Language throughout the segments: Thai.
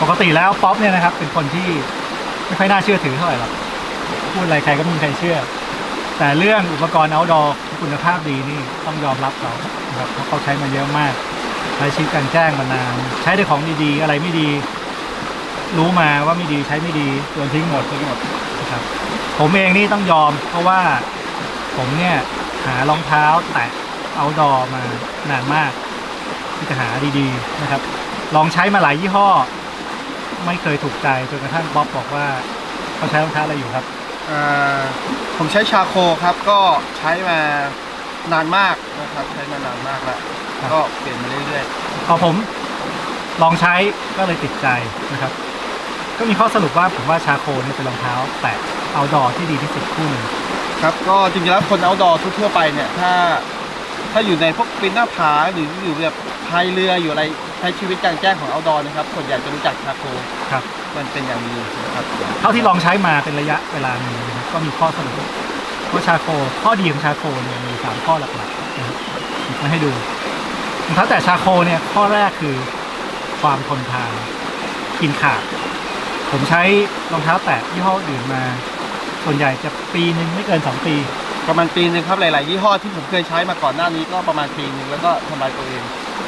ปกติแล้วป๊อปเนี่ยนะครับ เป็นคนที่ไม่ค่อยน่าเชื่อถือเท่าไหร่หรอกพูดอะไรใครก็ไม่มีใครเชื่อ แต่เรื่องอุปกรณ์ outdoor คุณภาพดีนี่ต้องยอมรับเขานะครับเพราะเขาใช้มาเยอะมากใช้ชีวิตการแจ้งมานานใช้ได้ของดีๆ อะไรไม่ดี รู้มาว่าไม่ดีใช้ไม่ดีโยนทิ้งหมดทิ้งหมดนะครับ ผมเองนี่ต้องยอม เพราะว่าผมเนี่ยหารองเท้าแตะ outdoor มานานมากที่จะหาดีๆนะครับ ลองใช้มาหลายยี่ห้อ ไม่เคยถูกใจจนกระทั่งบ๊อบบอกว่าเขาใช้รองเท้าอะไรอยู่ครับ อ่าผมใช้ชาโคครับก็ใช้มานานมากนะครับ ใช้มานานมากแล้วครับ ก็เปลี่ยนมาเรื่อยพอผมลองใช้ก็เลยติดใจนะครับ ก็มีข้อสรุปว่าผมว่าชาโคเนี่ยเป็นรองเท้า แตะ outdoor ที่ดีที่สุดคู่หนึ่งๆครับก็จริงๆแล้วคน outdoor ทั่วๆไปเนี่ยถ้า ถ้าอยู่ในพวกปีนหน้าผาหรืออยู่แบบ พายเรืออยู่อะไรใช้ชีวิตกลางแจ้งของ outdoor นะครับส่วนใหญ่จะรู้จักชาโคครับ มันเป็นอย่างดีนะครับเท่าที่ลองใช้มาเป็นระยะเวลาหนึ่งนะครับก็มีข้อสรุปว่าชาโคข้อดีของชาโคเนี่ยมีสามข้อหลักๆนะครับหยิบมาให้ดูรองเท้าแต่ชาโคเนี่ยข้อแรกคือความทนทานกินขาด ผมใช้รองเท้าแตะยี่ห้ออื่นมา ส่วนใหญ่จะปีหนึ่งไม่เกินสองปี ประมาณปีหนึงครับหลาย ๆ ยี่ห้อที่ผมเคยใช้มาก่อนหน้านี้ก็ประมาณปีหนึงแล้วก็ทำลายตัวเอง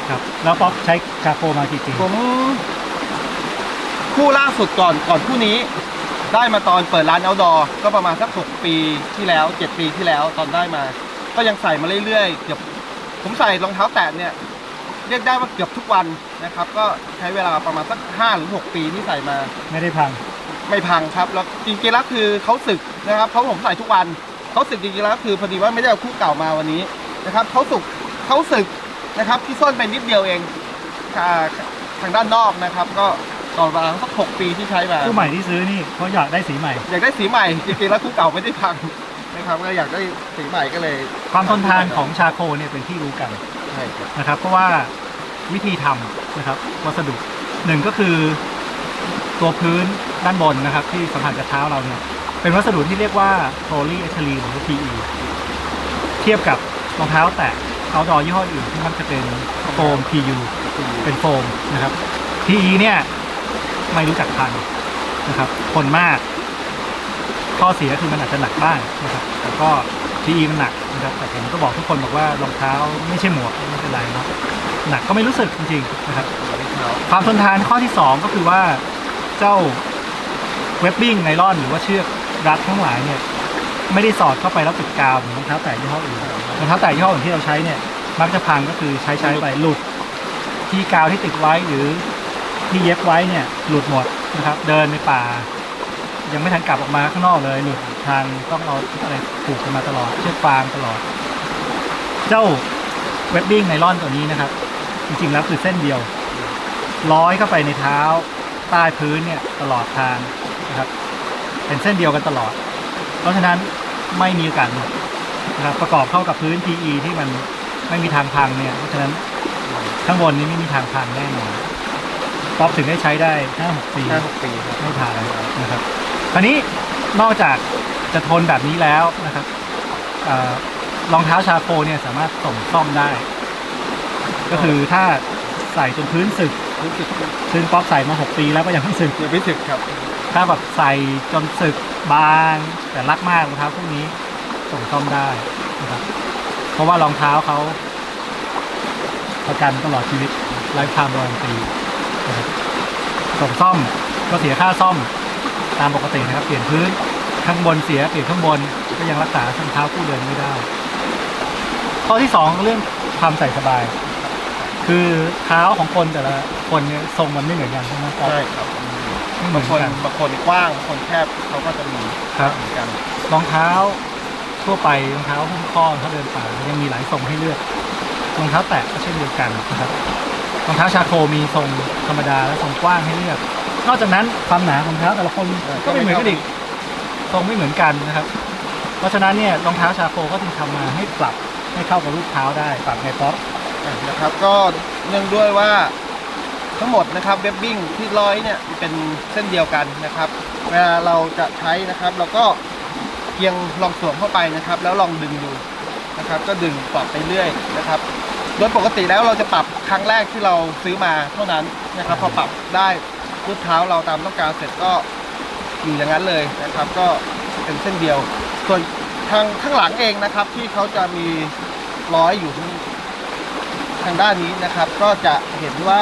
ครับ แล้วป๊อปใช้ชาโคมากี่ปีผมคู่ล่าสุดก่อนก่อนคู่นี้ ได้มาตอนเปิดร้าน outdoor ก็ประมาณสักหกปีที่แล้วเจ็ดปีที่แล้วตอนได้มา ก็ยังใส่มาเรื่อยๆเกือบผมใส่รองเท้าแตะเนี่ย เรียกได้ว่าเกือบทุกวันนะครับ ก็ใช้เวลาประมาณสักห้าหรือหกปีที่ใส่มา ไม่ได้พัง ไม่พังครับแล้วจริงๆแล้วคือเขาสึกนะครับเพราะผมใส่ทุกวันเขาสึกจริงๆแล้วคือพอดีว่าไม่ได้เอาคู่เก่ามาวันนี้นะครับเขาสึกเขาสึก นะครับ ที่ส้นไปนิดเดียวเองอ่าทางด้านนอกนะครับ ก็ต่อมาสักหกปีที่ใช้มาคู่ใหม่ที่ซื้อนี่เพราะอยากได้สีใหม่ อยากได้สีใหม่จริงๆแล้วคู่เก่าไม่ได้พังนะครับก็อยากได้สีใหม่ก็เลยความทนทานของชาโคเนี่ยเป็นที่รู้กันใช่ครับนะครับ เพราะว่าวิธีทำนะครับ วัสดุหนึ่งก็คือตัวพื้นด้านบนนะครับ ที่สัมผัสกับเท้าเราเนี่ย เป็นวัสดุที่เรียกว่าโพลีเอทิลีนหรือ PE เทียบกับรองเท้าแตะ เอาดอยี่ห้ออื่นที่มันจะเป็นโฟม PU เป็นโฟมนะครับ PE เนี่ยไม่รู้จักพันนะครับทนมาก ข้อเสียคือมันอาจจะหนักบ้างนะครับแต่ก็ PE มันหนักนะครับแต่ผมก็บอกทุกคนบอกว่ารองเท้าไม่ใช่หมวกไม่เป็นไรเนาะหนักก็ไม่รู้สึกจริงๆนะครับความทนทานข้อที่ 2 ก็คือว่าเจ้าเว็บบิ้งไนลอนหรือว่าเชือกรัดทั้งหลายเนี่ย ไม่ได้สอดเข้าไปแล้วติดกาวเหมือนรองเท้าแตะยี่ห้ออื่น รองเท้าแตะยี่ห้ออื่นที่เราใช้เนี่ย มักจะพังก็คือใช้ใช้ไปหลุด ที่กาวที่ติดไว้หรือที่เย็บไว้เนี่ยหลุดหมดนะครับ เดินในป่า ยังไม่ทันกลับออกมาข้างนอกเลยหลุดทางต้องเอาอะไรผูกกันมาตลอดเชือกฟางตลอด เจ้าเว็บบิ้งไนล่อนตัวนี้นะครับ จริงๆแล้วคือเส้นเดียวร้อยเข้าไปในเท้าใต้พื้นเนี่ยตลอดทางนะครับ เป็นเส้นเดียวกันตลอด เพราะฉะนั้นไม่มีโอกาสหลุด นะครับประกอบเข้ากับพื้น PE ที่มันไม่มีทางพังเนี่ยเพราะฉะนั้นข้างบนนี้ไม่มีทางพังแน่นอนป๊อปถึงได้ใช้ได้ห้าหกปีห้าหกปีครับไม่ผ่านนะครับคราวนี้นอกจากจะทนแบบนี้แล้วนะครับเออรองเท้าชาโคเนี่ยสามารถส่งซ่อมได้ ก็คือถ้าใส่จนพื้นสึกรู้สึกซึ่งป๊อปใส่มา6ปีแล้วก็ยังไม่สึกยังไม่สึกครับ ถ้าแบบใส่จนสึกบางแต่รักมากรองเท้าพวกนี้ ส่งซ่อมได้นะครับ เพราะว่ารองเท้าเขาประกันตลอดชีวิตไลฟ์ไทม์วารันตีนะครับส่งซ่อมก็เสียค่าซ่อมตามปกตินะครับ เปลี่ยนพื้นข้างบนเสียเปลี่ยนข้างบนก็ยังรักษารองเท้าผู้เดินไม่ได้ ข้อที่สองเรื่องความใส่สบาย คือเท้าของคนแต่ละคนเนี่ยทรงมันไม่เหมือนกันใช่ไหมครับใช่ครับไม่เหมืบาองนคนกันบางคนกว้างบางคนแคบเขาก็จะมีครับเหมือนกันรองเท้า ทั่วไปรองเท้าหุ้มข้อรองเท้าเดินป่ายังมีหลายทรงให้เลือกรองเท้าแตะก็เช่นเดียวกันนะครับรองเท้าชาโคมีทรงธรรมดาและทรงกว้างให้เลือก นอกจากนั้นความหนาของเท้าแต่ละคนก็ไม่เหมือนกันอีกทรงไม่เหมือนกันนะครับ เพราะฉะนั้นเนี่ยรองเท้าชาโคก็จึงทำมาให้ปรับให้เข้ากับรูปเท้าได้ปรับไงป๊อปนะครับก็เนื่องด้วยว่าทั้งหมดนะครับเว็บบิ้งที่ร้อยเนี่ยเป็นเส้นเดียวกันนะครับเวลาเราจะใช้นะครับเราก็ เพียงลองสวมเข้าไปนะครับ แล้วลองดึงดูนะครับ ก็ดึงปรับไปเรื่อยนะครับโดยปกติแล้วเราจะปรับครั้งแรกที่เราซื้อมาเท่านั้นนะครับ พอปรับได้รูปเท้าเราตามต้องการเสร็จก็อยู่อย่างนั้นเลยนะครับ ก็เป็นเส้นเดียว ส่วนทางข้างหลังเองนะครับ ที่เขาจะมีร้อยอยู่ที่ทางด้านนี้นะครับ ก็จะเห็นว่า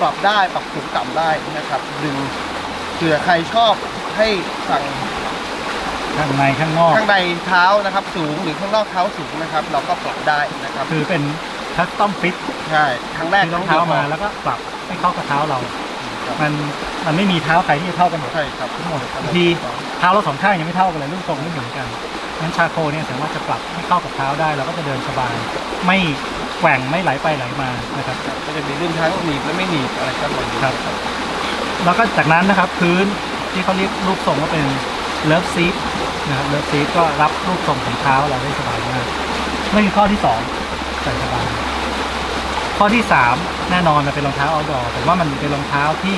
ปรับได้ปรับสูงต่ำได้นะครับ ดึงเผื่อใครชอบให้สั่ง ข้างในข้างนอก ข้างในเท้านะครับสูงหรือข้างนอกเท้าสูงนะครับ เราก็ปรับได้นะครับคือเป็นคัสตอมฟิตใช่ครั้งแรกที่รองเท้ามาแล้วก็ปรับให้เข้ากับเท้าเราครับมันมันไม่มีเท้าใครที่จะเท่ากันหมดใช่ครับทั้งหมดบางทีเท้าเราสองข้างยังไม่เท่ากันเลยรูปทรงไม่เหมือนกันงั้นชาโคเนี่ยสามารถจะปรับให้เข้ากับเท้าได้เราก็จะเดินสบายไม่แกว่งไม่ไหลไปไหลมานะครับก็จะมีรุ่นทั้งหนีบและไม่หนีบอะไรกันหมดอยู่ครับ แล้วก็จากนั้นนะครับพื้นที่เขาเรียกรูปทรงว่าเป็น เลิฟซีทนะครับเลิฟซีทก็รับรูปทรงของเท้าเราได้สบายมากไม่มีข้อที่สองใส่สบายข้อที่สามแน่นอนมันเป็นรองเท้า outdoor แต่ว่ามันเป็นรองเท้าที่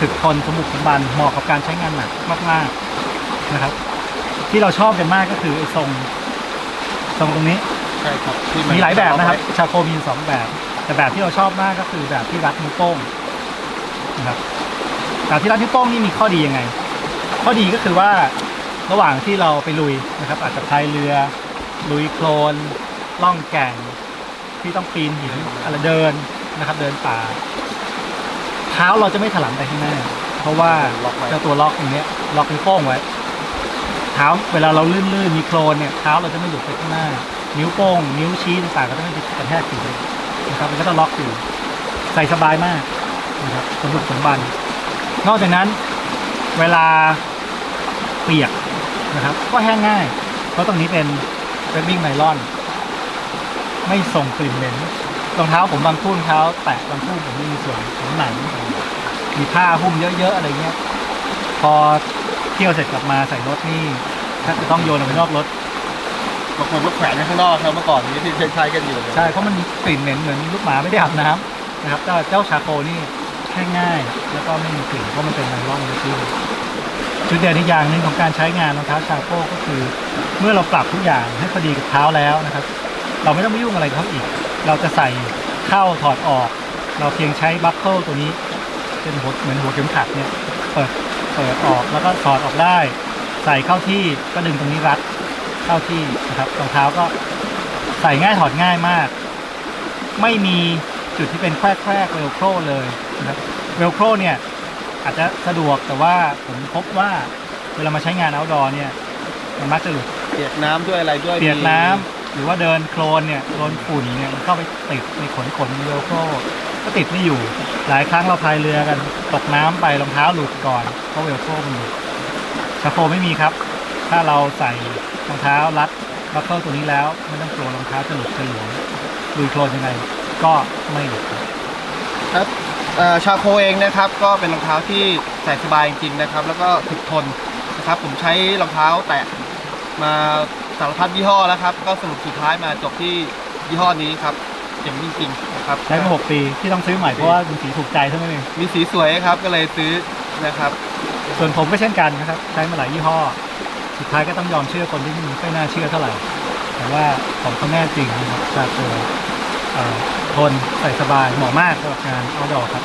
ถึกทนสมบุกสมบันเหมาะกับการใช้งานหนักมาก ๆนะครับ ที่เราชอบกันมากก็คือไอ้ทรงทรงตรงนี้ใช่ครับที่นมีหลายแบบนะครับ ชาโคมีสองแบบ แต่แบบที่เราชอบมากก็คือแบบที่รัดนิ้วโป้งนะครับแบบที่รัดนิ้วโป้งนี่มีข้อดียังไง ข้อดีก็คือว่าระหว่างที่เราไปลุยนะครับ อาจจะพายเรือลุยโคลนล่องแก่ง ที่ต้องปีนหินอะไรเดินนะครับ เดินป่า เท้าเราจะไม่ถลำไปข้างหน้า เพราะว่าเจ้าตัวล็อกตรงเนี้ยล็อกนิ้วโป้งไว้ เท้าเวลาเราลื่นๆมีโคลนเนี่ยเท้าเราจะไม่หลุดไปข้างหน้า นิ้วโป้ง นิ้วชี้ต่างๆก็จะไม่ไปกระแทกอยู่นะครับมันก็จะล็อกอยู่ใส่สบายมากนะครับสมบุกสมบัน นอกจากนั้นเวลา เปียกนะครับ ก็แห้งง่าย เพราะตรงนี้เป็นเป็นวิ่งไนลอน ไม่ส่งกลิ่นเหม็นรองเท้าผมบางคู่รองเท้า แตะบางคู่ผมมีส่วนของหนังมีผ้าหุ้มเยอะๆอะไรเงี้ย พอเที่ยวเสร็จกลับมาใส่รถนี่ถ้าจะต้องโยนออกไปนอกรถบางคนก็แขวนไว้ข้างนอกครับเมื่อก่อนนี้ที่ใช้ๆกันอยู่เลยใช่เพราะมันมีกลิ่นเหม็นเหมือนลูกหมาไม่ได้อาบน้ำนะครับเจ้าเจ้าชาโคนี่แค่ง่าย แล้วก็ไม่มีกลิ่นเพราะมันเป็นไนลอนเลยที่ จุดเด่นอีกอย่างหนึ่งของการใช้งานรองเท้าชาโคก็คือ เมื่อเราปรับทุกอย่างให้พอดีกับเท้าแล้วนะครับ เราไม่ต้องไปยุ่งอะไรเขาอีก เราจะใส่เข้าถอดออก เราเพียงใช้บัคเกิลตัวนี้ เป็นหัวเหมือนหัวเข็มขัดเนี่ยเปิดเปิดออกแล้วก็ถอดออกได้ ใส่เข้าที่ก็ดึงตรงนี้รัดเข้าที่นะครับรองเท้าก็ใส่ง่ายถอดง่ายมาก ไม่มีจุดที่เป็นแควกแควกเวลโครเลยนะครับเวลโครเนี่ย อาจจะสะดวกแต่ว่าผมพบว่าเวลามาใช้งาน outdoor เนี่ย มันมักจะหลุดเปียกน้ำด้วยอะไรด้วยเปียกน้ำหรือว่าเดินโคลนเนี่ยโคลนฝุ่นเนี่ยมันเข้าไปติดในขนขนเวลโครก็ติดไม่อยู่ หลายครั้งเราพายเรือกันตกน้ำไปรองเท้าหลุดก่อนเพราะเวลโครมันหลุดชาโคไม่มีครับ ถ้าเราใส่รองเท้ารัดบัคเกิลตัวนี้แล้วไม่ต้องกลัวรองเท้าจะหลุดจะหลวมลุยโคลนยังไงก็ไม่หลุดครับครับเอ่อ ชาโคเองนะครับก็เป็นรองเท้าที่ใส่สบายจริงๆนะครับ แล้วก็ถึกทนนะครับผมใช้รองเท้าแตะมาสารพัดยี่ห้อแล้วครับ ก็สรุปสุดท้ายมาจบที่ยี่ห้อนี้ครับเจ๋งจริงๆนะครับใช้มาหกปีที่ต้องซื้อใหม่เพราะว่ามันสีถูกใจเท่านั้นเองมีสีสวยครับก็เลยซื้อนะครับ ส่วนผมก็เช่นกันนะครับ ใช้มาหลายยี่ห้อ สุดท้ายก็ต้องยอมเชื่อคนที่ไม่ค่อยน่าเชื่อเท่าไหร่ แต่ว่าของเขาแน่จริงนะครับชาโคเอ่อ ทนใส่สบายเหมาะมากสำหรับงานเอาดอครับ